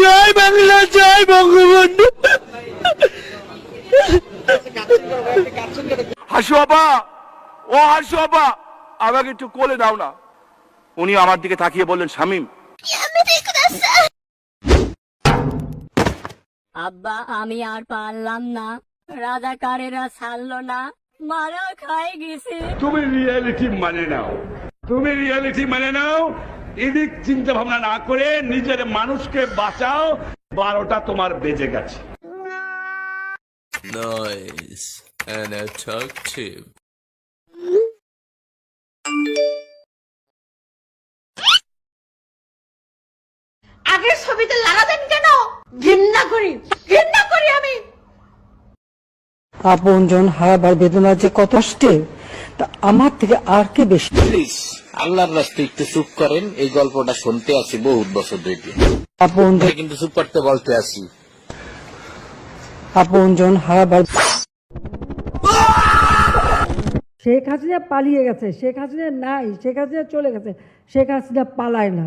জয় বাংলা জয় বঙ্গবন্ধু। হাসু আপা ও হাসু আপা আমাকে একটু কোলে দাও না। উনি আমার দিকে তাকিয়ে বললেন শামিম। আব্বা আমি আর পারলাম না। রাজাকারেরা ছাড়লো না। মারা খাই গেছে। তুমি রিয়েলিটি মানে নাও। তুমি রিয়েলিটি মানে নাও এদিক চিন্তা ভাবনা না করে নিজের মানুষকে বাঁচাও। বারোটা তোমার বেজে গেছে। Nice and attractive. আগের ছবিতে লাগাতেন কেন? ঘৃণা করি ঘৃণা করি আমি। আপনজন হারাবার বেদনা যে কত কষ্টের তা আমার থেকে আর কে বেশি? প্লিজ আল্লাহর রাস্তায় একটু চুপ করেন এই গল্পটা শুনতে আসি বহুত বছর ধরে। কিন্তু চুপ করতে বলতে আসি। আপনজন হারাবার শেখ হাসিনা পালিয়ে গেছে শেখ হাসিনা নাই শেখ হাসিনা চলে গেছে শেখ হাসিনা পালায় না।